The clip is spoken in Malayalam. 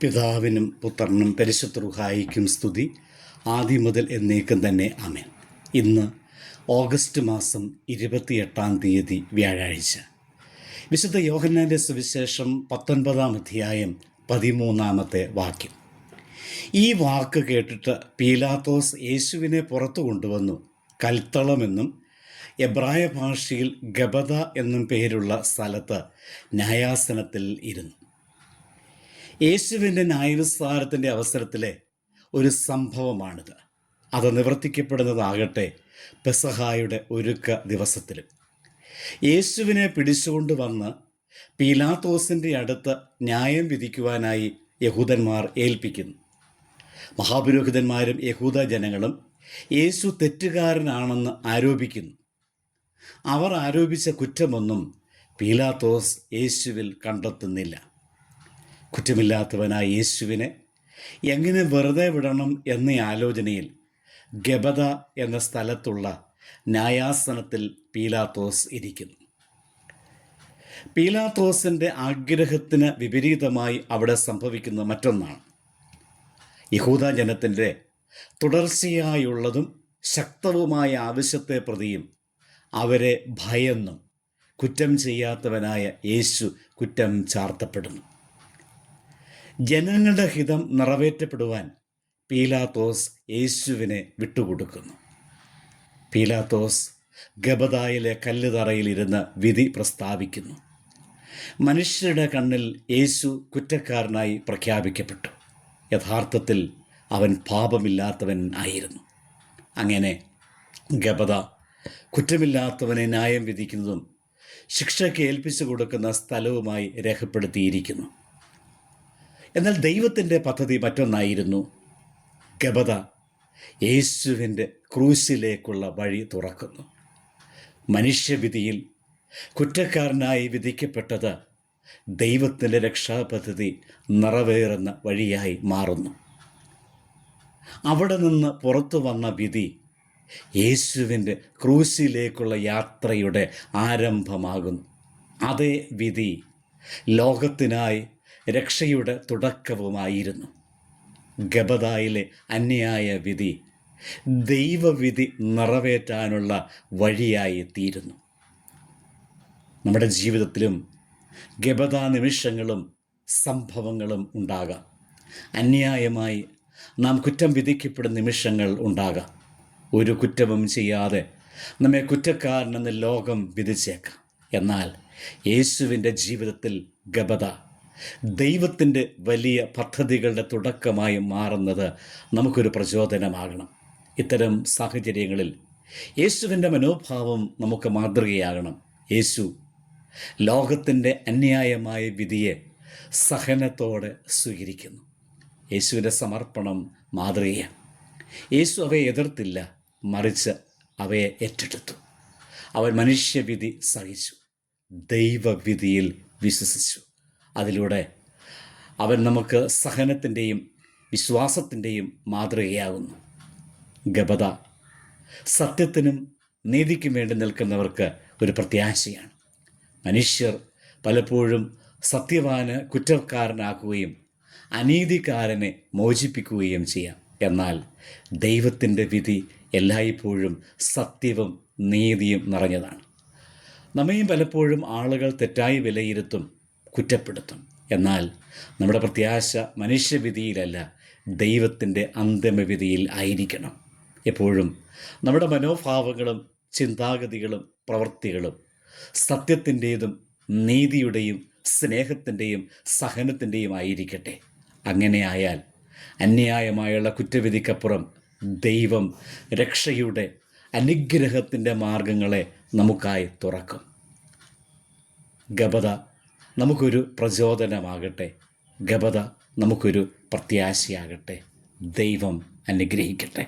പിതാവിനും പുത്രനും പരിശുദ്ധുഹായിക്കും സ്തുതി. ആദ്യം മുതൽ എന്നേക്കും തന്നെ അമേൻ ഇന്ന് ഓഗസ്റ്റ് മാസം ഇരുപത്തിയെട്ടാം തീയതി വ്യാഴാഴ്ച. വിശുദ്ധ യോഹന്നാന്റെ സുവിശേഷം പത്തൊൻപതാം അധ്യായം പതിമൂന്നാമത്തെ വാക്യം. ഈ വാക്ക് കേട്ടിട്ട് പീലാത്തോസ് യേശുവിനെ പുറത്തു കൊണ്ടുവന്നു. കൽത്തളമെന്നും എബ്രായ ഭാഷയിൽ ഗബദ എന്നും പേരുള്ള സ്ഥലത്ത് ന്യായാസനത്തിൽ ഇരുന്നു. യേശുവിന്റെ ന്യായവിസ്താരത്തിന്റെ അവസരത്തിലെ ഒരു സംഭവമാണിത്. അത് നിവർത്തിക്കപ്പെടുന്നതാകട്ടെ പെസഹായുടെ ഒരുക്ക ദിവസത്തിലും. യേശുവിനെ പിടിച്ചുകൊണ്ട് വന്ന് പീലാത്തോസിന്റെ അടുത്ത് ന്യായം വിധിക്കുവാനായി യഹൂദന്മാർ ഏൽപ്പിക്കുന്നു. മഹാപുരോഹിതന്മാരും യഹൂദ ജനങ്ങളും യേശു തെറ്റുകാരനാണെന്ന് ആരോപിക്കുന്നു. അവർ ആരോപിച്ച കുറ്റമൊന്നും പീലാത്തോസ് യേശുവിൽ കണ്ടെത്തുന്നില്ല. കുറ്റമില്ലാത്തവനായ യേശുവിനെ എങ്ങനെ വെറുതെ വിടണം എന്ന ആലോചനയിൽ ഗബത എന്ന സ്ഥലത്തുള്ള ന്യായാസനത്തിൽ പീലാത്തോസ് ഇരിക്കുന്നു. പീലാത്തോസിന്റെ ആഗ്രഹത്തിന് വിപരീതമായി അവിടെ സംഭവിക്കുന്ന മറ്റൊന്നാണ്. യഹൂദ ജനത്തിന്റെ തുടർച്ചയായുള്ളതും ശക്തവുമായ ആവശ്യത്തെ പ്രതിയും അവരെ ഭയന്നും കുറ്റം ചെയ്യാത്തവനായ യേശു കുറ്റം ചാർത്തപ്പെടുന്നു. ജനങ്ങളുടെ ഹിതം നിറവേറ്റപ്പെടുവാൻ പീലാത്തോസ് യേശുവിനെ വിട്ടുകൊടുക്കുന്നു. പീലാത്തോസ് ഗബദായിലെ കല്ലുതറയിലിരുന്ന് വിധി പ്രസ്താവിക്കുന്നു. മനുഷ്യരുടെ കണ്ണിൽ യേശു കുറ്റക്കാരനായി പ്രഖ്യാപിക്കപ്പെട്ടു. യഥാർത്ഥത്തിൽ അവൻ പാപമില്ലാത്തവൻ ആയിരുന്നു. അങ്ങനെ ഗബദ കുറ്റമില്ലാത്തവനെ ന്യായം വിധിക്കുന്നതും ശിക്ഷയ്ക്ക് ഏൽപ്പിച്ചു കൊടുക്കുന്ന സ്ഥലവുമായി രേഖപ്പെടുത്തിയിരിക്കുന്നു. എന്നാൽ ദൈവത്തിന്റെ പദ്ധതി മറ്റൊന്നായിരുന്നു. ഗബത യേശുവിന്റെ ക്രൂസിലേക്കുള്ള വഴി തുറക്കുന്നു. മനുഷ്യവിധിയിൽ കുറ്റക്കാരനായി വിധിക്കപ്പെട്ടത് ദൈവത്തിന്റെ രക്ഷാപദ്ധതി നിറവേറുന്ന വഴിയായി മാറുന്നു. അവിടെ നിന്ന് പുറത്തു വന്ന വിധി യേശുവിന്റെ ക്രൂസിലേക്കുള്ള യാത്രയുടെ ആരംഭമാകുന്നു. അതേ വിധി ലോകത്തിനായി രക്ഷയുടെ തുടക്കവുമായിരുന്നു. ഗബദായിലെ അന്യായ വിധി ദൈവവിധി നിറവേറ്റാനുള്ള വഴിയായി തീരുന്നു നമ്മുടെ ജീവിതത്തിലും ഗബദ നിമിഷങ്ങളും സംഭവങ്ങളും ഉണ്ടാകാം. അന്യായമായി നാം കുറ്റം വിധിക്കപ്പെടുന്ന നിമിഷങ്ങൾ ഉണ്ടാകാം. ഒരു കുറ്റവും ചെയ്യാതെ നമ്മെ കുറ്റക്കാരനെന്ന് ലോകം വിധിച്ചേക്കാം. എന്നാൽ യേശുവിന്റെ ജീവിതത്തിൽ ഗബദ ദൈവത്തിന്റെ വലിയ പദ്ധതികളുടെ തുടക്കമായി മാറുന്നത് നമുക്കൊരു പ്രചോദനമാകണം. ഇത്തരം സാഹചര്യങ്ങളിൽ യേശുവിന്റെ മനോഭാവം നമുക്ക് മാതൃകയാകണം. യേശു ലോകത്തിന്റെ അന്യായമായ വിധിയെ സഹനത്തോടെ സ്വീകരിക്കുന്നു. യേശുവിന്റെ സമർപ്പണം മാതൃകയാണ്. യേശു അവയെ എതിർത്തില്ല മറിച്ച് അവയെ ഏറ്റെടുത്തു. അവൻ മനുഷ്യവിധി സഹിച്ചു ദൈവവിധിയിൽ വിശ്വസിച്ചു. അതിലൂടെ അവൻ നമുക്ക് സഹനത്തിന്റെയും വിശ്വാസത്തിന്റെയും മാതൃകയാകുന്നു. ഗബത സത്യത്തിനും നീതിക്കും വേണ്ടി നിൽക്കുന്നവർക്ക് ഒരു പ്രത്യാശയാണ്. മനുഷ്യർ പലപ്പോഴും സത്യവാന് കുറ്റക്കാരനാക്കുകയും അനീതിക്കാരനെ മോചിപ്പിക്കുകയും ചെയ്യാം. എന്നാൽ ദൈവത്തിന്റെ വിധി എല്ലായ്പ്പോഴും സത്യവും നീതിയും നിറഞ്ഞതാണ്. നമ്മയും പലപ്പോഴും ആളുകൾ തെറ്റായി വിലയിരുത്തും. കുറ്റപ്പെടുത്തും. എന്നാൽ നമ്മുടെ പ്രത്യാശ മനുഷ്യവിധിയിലല്ല ദൈവത്തിന്റെ അന്തിമവിധിയിൽ ആയിരിക്കണം. എപ്പോഴും നമ്മുടെ മനോഭാവങ്ങളും ചിന്താഗതികളും പ്രവൃത്തികളും സത്യത്തിന്റേതും നീതിയുടെയും സ്നേഹത്തിന്റെയും സഹനത്തിന്റെയും ആയിരിക്കട്ടെ. അങ്ങനെയായാൽ അന്യായമായുള്ള കുറ്റവിധിക്കപ്പുറം ദൈവം രക്ഷയുടെ അനുഗ്രഹത്തിന്റെ മാർഗങ്ങളെ നമുക്കായി തുറക്കും. ഗബത നമുക്കൊരു പ്രചോദനമാകട്ടെ. ഗബത നമുക്കൊരു പ്രത്യാശയാകട്ടെ. ദൈവം അനുഗ്രഹിക്കട്ടെ.